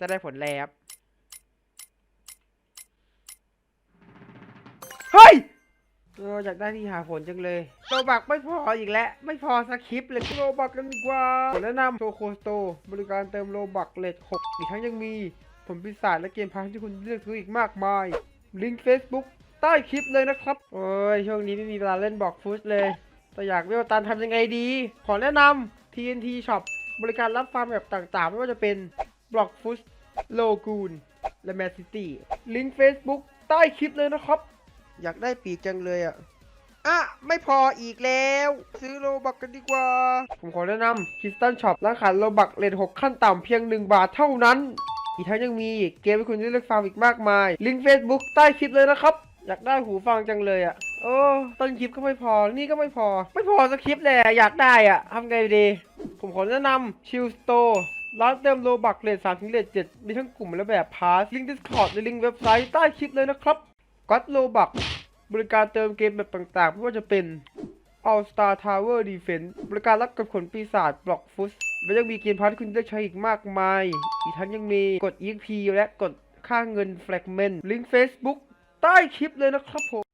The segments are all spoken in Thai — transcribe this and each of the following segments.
จะได้ผลแลบเฮ้ยเอออยากได้ที่หาผลจังเลยโลบักไม่พออีกแล้ว ไม่พอสคริปต์เลยโลบักกันดีกว่าขอแนะนำโชโคสโต บริการเติมโลบักเลทหกอีกทั้งยังมีผลปีศาจและเกมพาร์ทที่คุณเลือกซื้ออีกมากมาย ลิงก์ Facebook ใต้คลิปเลยนะครับ โอ้ย ช่วงนี้ไม่มีเวลาเล่นบอกฟุตเลย แต่อยากเวลตันทำยังไงดี ขอแนะนำ TNT Shop บริการรับฟาร์มแบบต่างๆ ไม่ว่าจะเป็น บล็อกฟุตโลกูนและแมนซิตี้ลิงก์ Facebook ใต้คลิปเลยนะครับ อยากได้ปีกจังเลยอะอะ ไม่พออีกแล้ว ซื้อโลบักกันดีกว่า ผมขอแนะนำคิสตันช็อปร้านขายโลบักเลท6ขั้นต่ำเพียง 1 บาทเท่านั้น อีกทั้งยังมีเกมให้คุณได้เลือกฟังอีกมากมาย ลิงก์ Facebook ใต้คลิปเลยนะครับ อยากได้หูฟังจังเลยอะ โอ้ต้นคลิปก็ไม่พอ นี่ก็ไม่พอ ไม่พอสักคลิปเลยอะอยากได้อะทำไงดี ผมขอแนะนำชิลสโตร์ ร้านเติมโลบักเลท3ถึงเลท7มีทั้งกลุ่มและแบบพาสลิงก์ Discord และลิงก์เว็บไซต์ใต้คลิปเลยนะครับก็ตโลบักบริการเติมเกมแบบต่างๆ ไม่ว่าจะเป็น All Star Tower Defense บริการรับกับขนปีศาจบล็อกฟุตและยังมีเกมพาร์ทที่คุณได้ใช้อีกมากมาย อีกทั้งยังมีกด EXP และกดค่าเงิน Fragment ลิงก์ Facebook ใต้คลิปเลยนะครับผม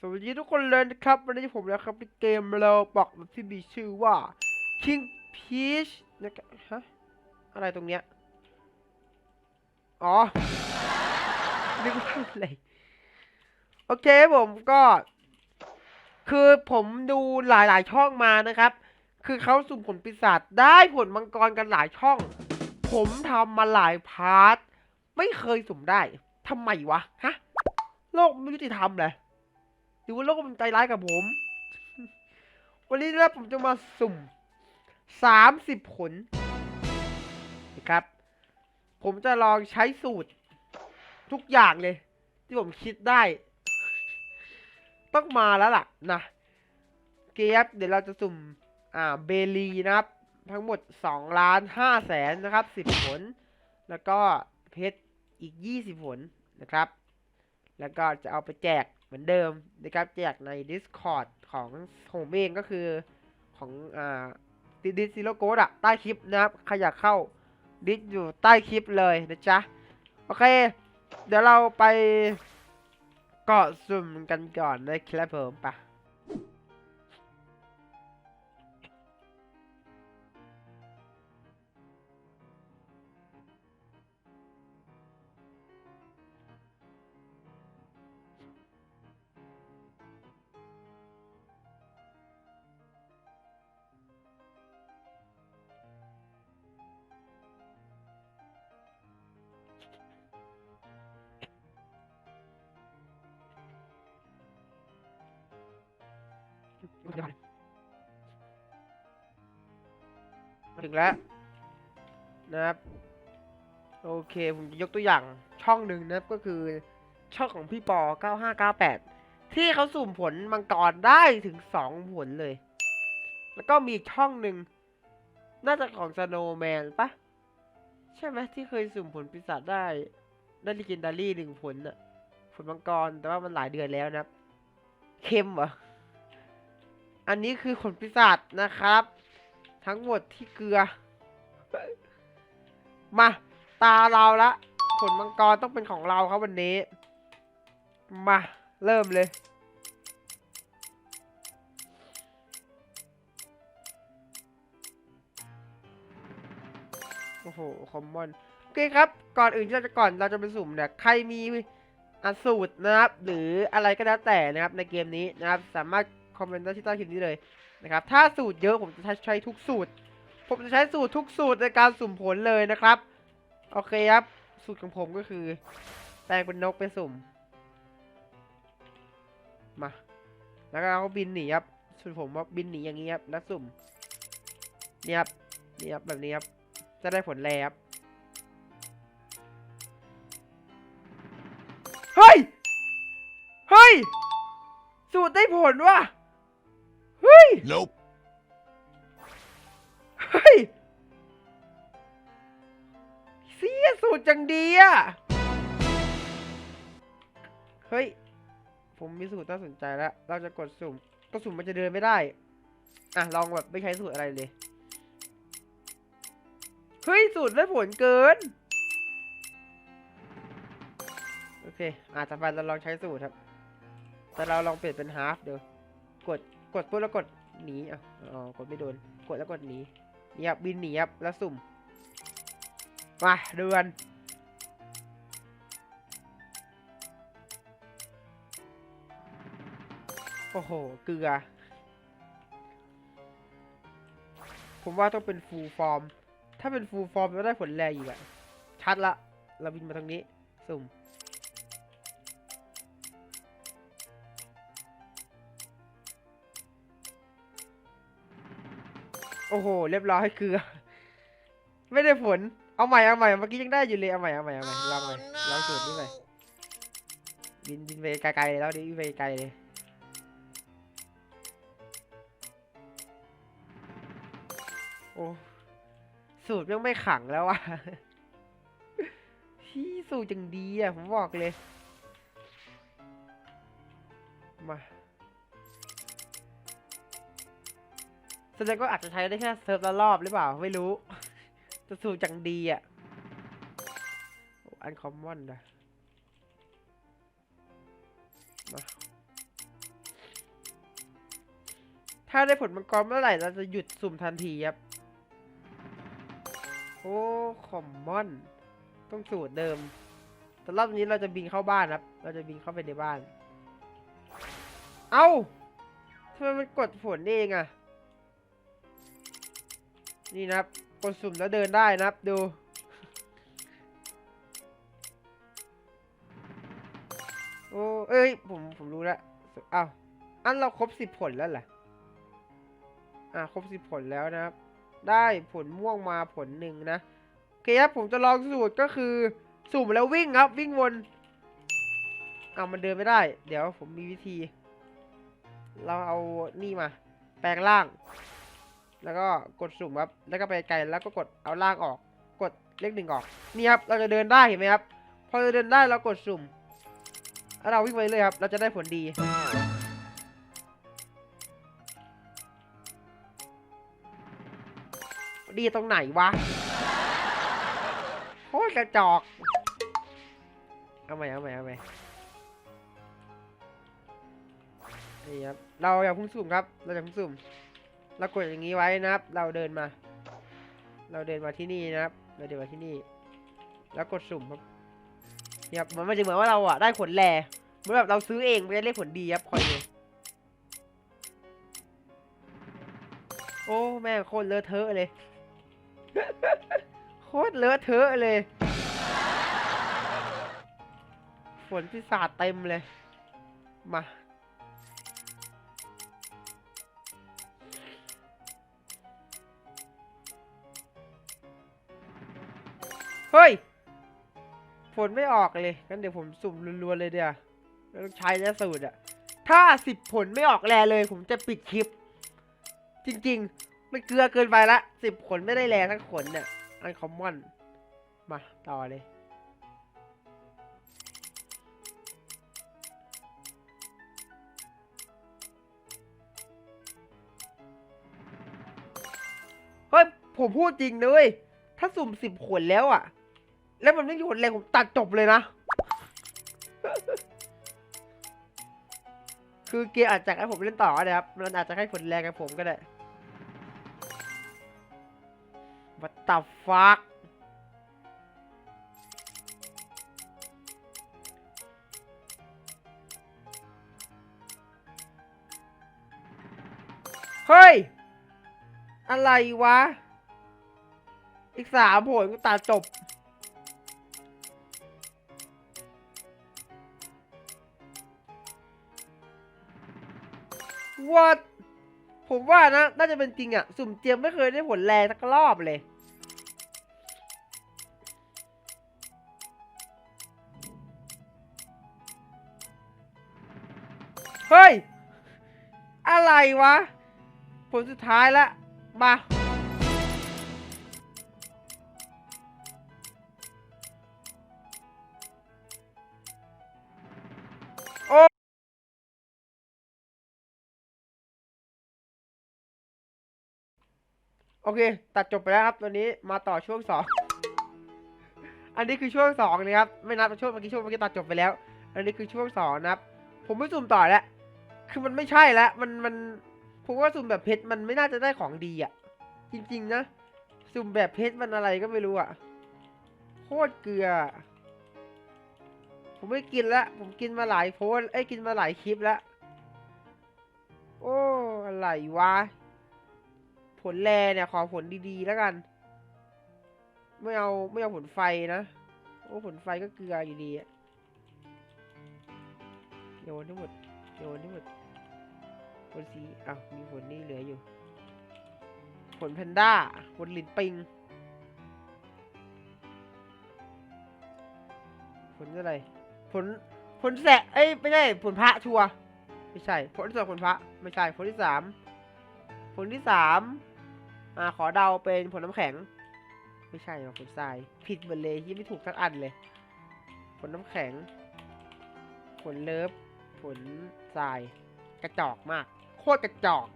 สวัสดีทุกคนเลยนะครับ วันนี้ผมนะครับในเกมเราบอกที่มีชื่อว่า King Peach นะครับฮะ อะไรตรงเนี้ย อ๋อ นึกว่าอะไร โอเคผมก็ คือผมดูหลายๆช่องมานะครับ คือเขาสุ่มผลปีศาจได้ผลมังกรกันหลายช่อง ผมทำมาหลายพาร์ท ไม่เคยสุ่มได้ทำไมวะ ฮะ โลกไม่ยุติธรรมเลยหรือว่าโลกมันใจร้ายกับผม วันนี้นะผมจะมาสุ่มสามสิบผล ครับ ผมจะลองใช้สูตรทุกอย่างเลย ที่ผมคิดได้ ต้องมาแล้วล่ะนะเกฟเดี๋ยวเราจะสุ่มอ่าเบลีนะครับ ทั้งหมด2ล้าน5แสนนะครับ 10 ผล แล้วก็เพชรอีก 20 ผลนะครับ แล้วก็จะเอาไปแจกเหมือนเดิมนะครับ แจกใน Discord ของผมเองก็คือของอ่าดิดิซิโลโกดอะใต้คลิปนะครับ ใครอยากเข้า ดิสอยู่ใต้คลิปเลยนะจ๊ะ โอเค เดี๋ยวเราไปเกาะสุ่มกันก่อนนะครับผมไปะ ถึงแล้วนะครับ โอเค ผมจะยกตัวอย่างช่องหนึ่งนะครับก็คือช่องของพี่ปอ 9598 ที่เขาสุ่มผลมังกรได้ถึง 2 ผลเลย แล้วก็มีอีกช่องหนึ่ง น่าจะของ Snowman ปะใช่ไหมที่เคยสุ่มผลปีศาจได้ ได้ลีเจนดารี่หนึ่งผลอะผลมังกร แต่ว่ามันหลายเดือนแล้วนะครับเข้มเหรอ อันนี้คือผลปีศาจนะครับ ทั้งหมดที่เกลือ มา ตาเราละผลมังกรต้องเป็นของเราครับวันนี้ มา เริ่มเลย โอ้โห คอมมอน โอเคครับ ก่อนอื่นที่เราจะก่อนเราจะไปสุ่มเนี่ยใครมีอสูตรนะครับ หรืออะไรก็แล้วแต่นะครับในเกมนี้นะครับ สามารถ คอมเมนต์ได้ที่ใต้คลิปนี้เลยนะครับ ถ้าสูตรเยอะผมจะใช้ทุกสูตร ผมจะใช้สูตรทุกสูตรในการสุ่มผลเลยนะครับ โอเคครับ สูตรของผมก็คือ แปลงเป็นนกไปสุ่ม มา แล้วก็เอาบินหนีครับ สูตรผมว่าบินหนีอย่างนี้ครับแล้วสุ่มเนี่ยครับ นี่ครับแบบนี้ครับ จะได้ผลแลครับเฮ้ย เฮ้ย สูตรได้ผลว่ะ Nope. เฮ้ยเสียสูตรจังดีอะเฮ้ย ผมมีสูตรน่าสนใจแล้ว เราจะกดสุ่ม ก็สุ่มมันจะเดินไม่ได้ อะ ลองแบบไม่ใช้สูตรอะไรเลย เฮ้ย สูตรได้ผลเกิน โอเคอาจจะไปเราลองใช้สูตรครับ แต่เราลองเปลี่ยนเป็นฮาฟเดี๋ยว กด กดปุ๊บแล้วกด หนีอะอ๋อกดไม่โดน กดแล้วกดหนีนี่ครับบินหนีครับแล้วสุ่ม มาเดือนโอ้โห เกลือ ผมว่าต้องเป็นฟูลฟอร์ม ถ้าเป็นฟูลฟอร์มจะได้ผลแรงอีกอะชัดละ เราบินมาทางนี้ สุ่ม โอ้โห เรียบร้อยเกลือ ไม่ได้ผล เอาใหม่เอาใหม่เมื่อกี้ยังได้อยู่เลยเอาใหม่เอาใหม่เอาใหม่ลองใหม่ลองสูตรนี้ใหม่บินบินไปไกลๆแล้วดิบินไปไกลเลยโอ้สูตรยังไม่ขังแล้วว่ะที่สูตรจังดีอะผมบอกเลย มา แสดงก็อาจจะใช้ได้แค่เซิร์ฟละรอบหรือเปล่า ไม่รู้แต่สูตรจังดีอะ อันคอมมอนนะมาถ้าได้ผลมังกรเมื่อไหร่เราจะหยุดสุ่มทันทีครับ โอ้คอมมอน ต้องสูตรเดิม แต่รอบนี้เราจะบินเข้าบ้านครับ เราจะบินเข้าไปในบ้าน เอ้าทำไมมันกดผลเองอะ นี่นะครับกดสุ่มแล้วเดินได้นะครับดู โอ้เอ้ย ผมผมรู้แล้วเอ้าอันเราครบสิบผลแล้วเหรออ่าครบสิบผลแล้วนะครับ ได้ผลม่วงมาผลหนึ่งนะโอเคครับผมจะลองสูตรก็คือสุ่มแล้ววิ่งครับ วิ่งวนเอามันเดินไม่ได้ เดี๋ยวผมมีวิธี เราเอานี่มา แปลงร่าง แล้วก็กดสุ่มครับ แล้วก็ไปไกลแล้วก็กดเอาล่างออก กดเลขหนึ่งออก นี่ครับ เราจะเดินได้เห็นไหมครับ พอเราเดินได้เรากดสุ่มแล้วเราวิ่งไปเลยครับ เราจะได้ผลดีดีตรงไหนวะโคตรกระจอก เอาใหมเอาใหมเอาใหมนี่ครับ เราอย่าพุ่งสุ่มครับ เราอย่าพุ่งสุ่ม เรากดอย่างนี้ไว้นะครับ เราเดินมา เราเดินมาที่นี่นะครับ เราเดินมาที่นี่ แล้วกดสุ่มครับเนี่ยมันไม่จะเหมือนว่าเราอะได้ผลแลเหมือนแบบเราซื้อเองไมันจะได้ผลดีครับคอยดูโอ้แม่โคตรเลอะเทอะเลย โคตรเลอะเทอะเลยฝนพิศาจเต็มเลย มา เฮ้ยฝนไม่ออกเลย งั้นเดี๋ยวผมสุ่มรัวๆเลยเดี๋ยวใช้แล้วสูตรอะถ้าสิบผลไม่ออกแลเลย ผมจะปิดคลิป จริงๆ มันเกลือเกินไปละสิบผลไม่ได้แลทั้งผลเนี่ยอันคอมมอน มา ต่อเลยเฮ้ย ผมพูดจริงนะเว้ย ถ้าสุ่มสิบขนแล้วอะ แล้วมันไม่มีผลแรงผมตัดจบเลยนะ คือเกียร์อาจจะให้ผมเล่นต่อก็ได้ครับ มันอาจจะให้ผลแรงกับผมก็ได้ What the fuck เฮ้ย อะไรวะ อีกสามผลก็ตัดจบ ผมว่านะ น่าจะเป็นจริงอะสุ่มเจียมไม่เคยได้ผลแรงสักรอบเลย เฮ้ย อะไรวะ ผลสุดท้ายละ มา โอเค ตัดจบไปแล้วครับตัวนี้มาต่อช่วงสองอันนี้คือช่วงสองนะครับ ไม่นับช่วงเมื่อกี้ช่วงเมื่อกี้ตัดจบไปแล้ว อันนี้คือช่วงสองนะครับ ผมไม่สุ่มต่อแล้ว คือมันไม่ใช่แล้ว มันมันผมว่าสุ่มแบบเพชรมันไม่น่าจะได้ของดีอะ จริง ๆ นะ สุ่มแบบเพชรมันอะไรก็ไม่รู้อะ โคตรเกลือ ผมไม่กินละ ผมกินมาหลายโพสต์เอ้ยกินมาหลายคลิปแล้ว โอ้ อะไรวะ ผลแรเนี่ยขอผลดีๆแล้วกัน ไม่เอาไม่เอาผลไฟนะโอ้ผลไฟก็เกลืออยู่ดีอะโยนทั้งหมดโยนทั้งหมดผลสีอ้าวมีผลนี่เหลืออยู่ ผลแพนด้าผลลินปิง ผลอะไร ผลผลแสะเอ้ยไม่ใช่ผลพระชัวไม่ใช่ผลที่สองผลพระไม่ใช่ผลที่สามผลที่สาม อ่าขอเดาเป็นผลน้ำแข็ง ไม่ใช่หรอกผลทราย ผิดหมดเลยที่ไม่ถูกสักอันเลย ผลน้ำแข็ง ผลเลิฟ ผลทราย กระจอกมาก โคตรกระจอก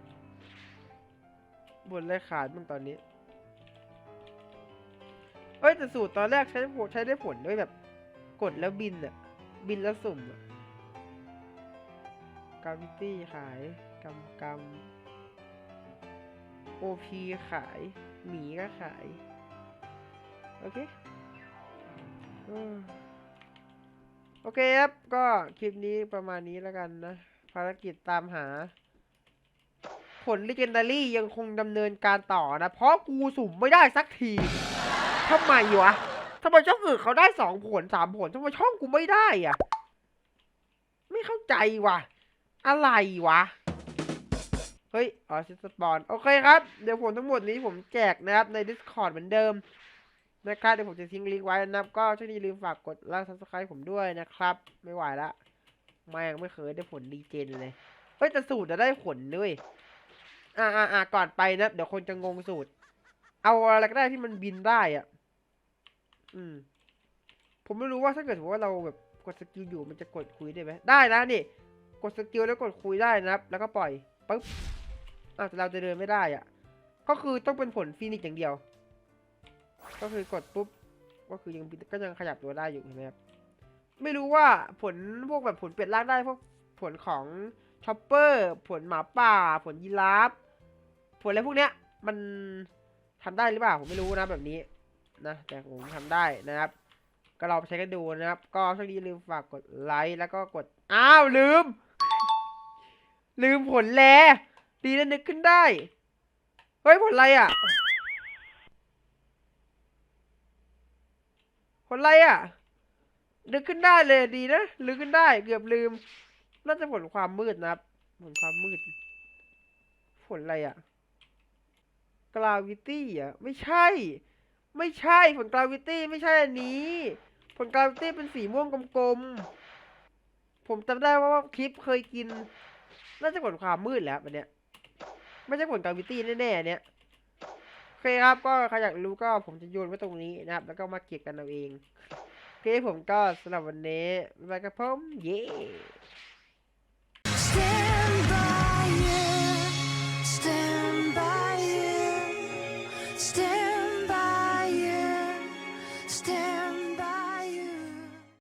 บนเลยขาดมึงตอนนี้เอ้ยแต่สูตรตอนแรกใช้ผลใช้ได้ผลด้วยแบบกดแล้วบินอะบินแล้วสุ่มอะกาวิตี้ขายกำกำ โอพีขาย หมีก็ขาย โอเคโอเคครับ ก็คลิปนี้ประมาณนี้แล้วกันนะ ภารกิจตามหา ผล Legendary ยังคงดำเนินการต่อนะ เพราะกูสุ่มไม่ได้สักทีทำไมวะทำไมช่องอื่นเขาได้สองผลสามผลทำไมช่องกูไม่ได้อะไม่เข้าใจว่ะ อะไรวะ เฮ้ยอ๋อซิสปอนโอเคครับ เดี๋ยวผลทั้งหมดนี้ผมแจกนะครับใน Discord เหมือนเดิมนะครับเดี๋ยวผมจะทิ้งลิงก์ไว้นะครับ ก็ช่วยอย่าลืมฝากกดไลค์ Subscribe ผมด้วยนะครับ ไม่ไหวละมายังไม่เคยได้ผลดีเจนเลย เฮ้ยแต่สูตรจะได้ผลด้วยอ่าอ่าอ่าก่อนไปนะเดี๋ยวคนจะงงสูตร เอาอะไรก็ได้ที่มันบินได้อะ อืม ผมไม่รู้ว่าถ้าเกิดว่าเราแบบกดสกิลอยู่มันจะกดคุยได้ไหมได้นะนี่ กดสกิลแล้วกดคุยได้นะครับ แล้วก็ปล่อยปึ๊บ อ้าวแต่เราจะเดินไม่ได้อะ ก็คือต้องเป็นผลฟินิกซ์อย่างเดียว ก็คือกดปุ๊บ ก็คือยังก็ยังขยับตัวได้อยู่เห็นไหมครับ ไม่รู้ว่าผลพวกแบบผลเปลี่ยนร่างได้พวกผลของช็อปเปอร์ผลหมาป่า ผลยีราฟ ผลอะไรพวกเนี้ย มันทำได้หรือเปล่าผมไม่รู้นะแบบนี้นะแต่ผมทำได้นะครับ ก็ลองไปใช้กันดูนะครับ ก็ช่วงนี้ลืมฝากกดไลค์แล้วก็กดอ้าวลืม ลืมผลแล ดีนะนึกขึ้นได้ เฮ้ยผลอะไรอะผลอะไรอะ นึกขึ้นได้เลยดีนะนึกขึ้นได้ เกือบลืม น่าจะผลความมืดนะครับ ผลความมืด ผลอะไรอะกราวิตี้อะ ไม่ใช่ ไม่ใช่ผลกราวิตี้ไม่ใช่อันนี้ ผลกราวิตี้เป็นสีม่วงกลมๆ ผมจำได้ว่าคลิปเคยกิน น่าจะผลความมืดแล้วอันเนี้ย ไม่ใช่ผลกราวิตี้แน่ๆเนี่ยโอเคครับก็ใครอยากรู้ก็ผมจะโยนไว้ตรงนี้นะครับ แล้วก็มาเก็บกันเอาเองโอเคผมก็สำหรับวันนี้บ๊ายบายครับผมเย้